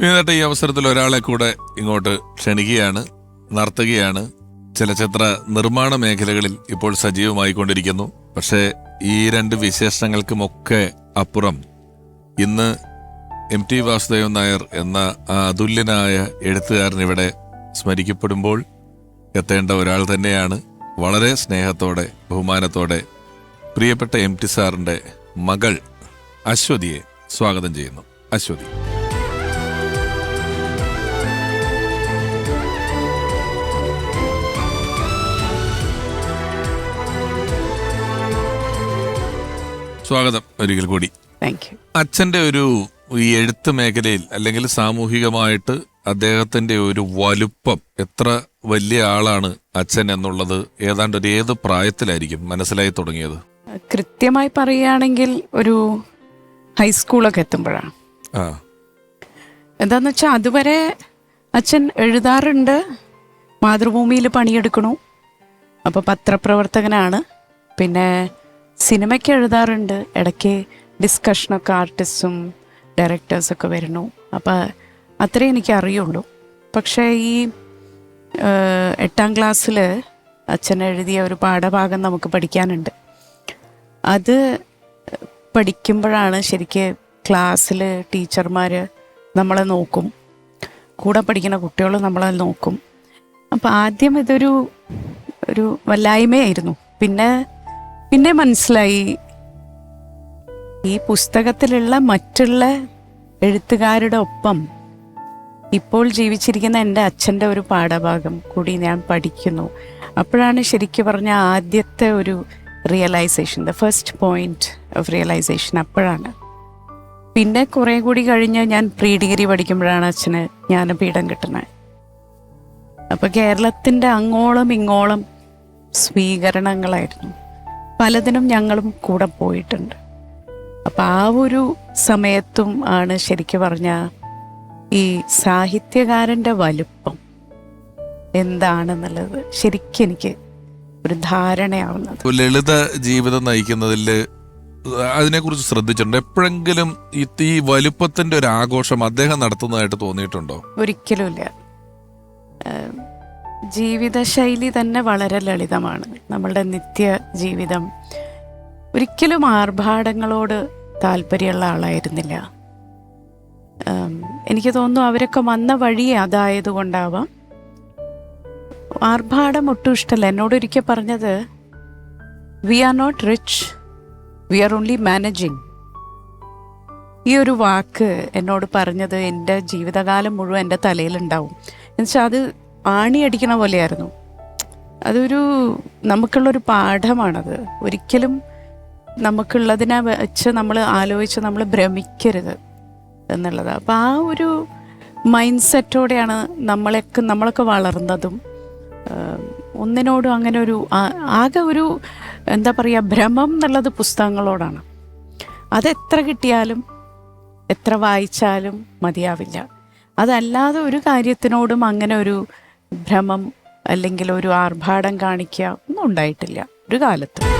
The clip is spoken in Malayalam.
ഇതിനായിട്ട് ഈ അവസരത്തിൽ ഒരാളെ കൂടെ ഇങ്ങോട്ട് ക്ഷണിക്കുകയാണ് നർത്തകിയാണ് ചലച്ചിത്ര നിർമ്മാണ മേഖലകളിൽ ഇപ്പോൾ സജീവമായി കൊണ്ടിരിക്കുന്നു പക്ഷേ ഈ രണ്ട് വിശേഷണങ്ങൾക്കുമൊക്കെ അപ്പുറം ഇന്ന് എം ടി വാസുദേവൻ നായർ എന്ന ആ അതുല്യനായ എഴുത്തുകാരൻ ഇവിടെ സ്മരിക്കപ്പെടുമ്പോൾ എത്തേണ്ട ഒരാൾ തന്നെയാണ്. വളരെ സ്നേഹത്തോടെ ബഹുമാനത്തോടെ പ്രിയപ്പെട്ട എം ടി സാറിന്റെ മകൾ അശ്വതിയെ സ്വാഗതം ചെയ്യുന്നു. അശ്വതി. സ്വാഗതം ഒരിക്കൽ കൂടി. അച്ഛന്റെ ഒരു ഈ എഴുത്ത് മേഖലയിൽ അല്ലെങ്കിൽ സാമൂഹികമായിട്ട് അദ്ദേഹത്തിന്റെ ഒരു വലുപ്പം എത്ര വലിയ ആളാണ് അച്ഛൻ എന്നുള്ളത് ഏതാണ്ട് ഒരു ഏത് പ്രായത്തിലായിരിക്കും മനസ്സിലായി തുടങ്ങിയത്? കൃത്യമായി പറയുകയാണെങ്കിൽ ഒരു ഹൈസ്കൂളൊക്കെ എത്തുമ്പോഴാണ്. എന്താന്ന് വെച്ചാൽ അതുവരെ അച്ഛൻ എഴുതാറുണ്ട് മാതൃഭൂമിയിൽ പണിയെടുക്കണു. അപ്പോൾ പത്രപ്രവർത്തകനാണ്. പിന്നെ സിനിമയ്ക്ക് എഴുതാറുണ്ട്. ഇടയ്ക്ക് ഡിസ്കഷനൊക്കെ ആർട്ടിസ്റ്റും ഡയറക്ടേഴ്സൊക്കെ വരുന്നു. അപ്പോൾ അത്രേ എനിക്ക് അറിയുള്ളൂ. പക്ഷേ ഈ എട്ടാം ക്ലാസ്സിൽ അച്ഛൻ എഴുതിയ ഒരു പാഠഭാഗം നമുക്ക് പഠിക്കാനുണ്ട്. അത് പഠിക്കുമ്പോഴാണ് ശരിക്കും ക്ലാസ്സിൽ ടീച്ചർമാർ നമ്മളെ നോക്കും. കൂടെ പഠിക്കുന്ന കുട്ടികൾ നമ്മളെ നോക്കും. അപ്പം ആദ്യം ഇതൊരു ഒരു വല്ലായ്മയായിരുന്നു. പിന്നെ പിന്നെ മനസ്സിലായി. ഈ പുസ്തകത്തിലുള്ള മറ്റുള്ള എഴുത്തുകാരുടെ ഒപ്പം ഇപ്പോൾ ജീവിച്ചിരിക്കുന്ന എന്റെ അച്ഛന്റെ ഒരു പാഠഭാഗം കൂടി ഞാൻ പഠിക്കുന്നു. അപ്പോഴാണ് ശരിക്കും പറഞ്ഞ ആദ്യത്തെ ഒരു realisation the first point of realisation അപ്പോഴാണ്. പിന്നെ കുറേ കൂടി കഴിഞ്ഞ് ഞാൻ പ്രീ ഡിഗ്രി പഠിക്കുമ്പോഴാണ് അച്ഛന് ജ്ഞാനപീഠം കിട്ടുന്നത്. അപ്പോൾ കേരളത്തിന്റെ അങ്ങോളം ഇങ്ങോളം സ്വീകരണങ്ങളായിരുന്നു. പലതിനും ഞങ്ങളും കൂടെ പോയിട്ടുണ്ട്. അപ്പം ആ ഒരു സമയത്തും ആണ് ശരിക്കും പറഞ്ഞ ഈ സാഹിത്യകാരന്റെ വലുപ്പം എന്താണെന്നുള്ളത് ശരിക്കും എനിക്ക് ഒരു ധാരണയാവുന്നത്. ലളിത ജീവിതം നയിക്കുന്നതിൽ അതിനെക്കുറിച്ച് ശ്രദ്ധിച്ചിട്ടുണ്ട്. എപ്പോഴെങ്കിലും ഈ വലുപ്പത്തിന്റെ ഒരു ആഘോഷം അദ്ദേഹം നടത്തുന്നതായിട്ട് തോന്നിയിട്ടുണ്ടോ? ഒരിക്കലുമില്ല. ജീവിതശൈലി തന്നെ വളരെ ലളിതമാണ്. നമ്മളുടെ നിത്യ ജീവിതം ഒരിക്കലും ആർഭാടങ്ങളോട് താല്പര്യമുള്ള ആളായിരുന്നില്ല. എനിക്ക് തോന്നുന്നു അവരൊക്കെ വന്ന വഴി അതായത് കൊണ്ടാവാം ആർഭാടം ഒട്ടും ഇഷ്ടമല്ല. എന്നോട് ഒരിക്കൽ പറഞ്ഞത് we are not rich we are only managing ഈ ഒരു വാക്ക് എന്നോട് പറഞ്ഞത് എന്റെ ജീവിതകാലം മുഴുവൻ എന്റെ തലയിലുണ്ടാവും. എന്നുവെച്ചാൽ അത് ആണി അടിക്കണ പോലെയായിരുന്നു. അതൊരു നമുക്കുള്ളൊരു പാഠമാണത്. ഒരിക്കലും നമുക്കുള്ളതിനെ വെച്ച് നമ്മൾ ആലോചിച്ച് നമ്മൾ ഭ്രമിക്കരുത് എന്നുള്ളത്. അപ്പോൾ ആ ഒരു മൈൻഡ് സെറ്റോടെയാണ് നമ്മളൊക്കെ നമ്മളൊക്കെ വളർന്നതും. ഒന്നിനോടും അങ്ങനെ ഒരു ആകെ ഒരു എന്താ പറയുക ഭ്രമം എന്നുള്ളത് പുസ്തകങ്ങളോടാണ്. അതെത്ര കിട്ടിയാലും എത്ര വായിച്ചാലും മതിയാവില്ല. അതല്ലാതെ ഒരു കാര്യത്തിനോടും അങ്ങനെ ഒരു ഭ്രമം അല്ലെങ്കിൽ ഒരു ആർഭാടം കാണിക്കുക ഒന്നും ഉണ്ടായിട്ടില്ല. ഒരു കാലത്തും.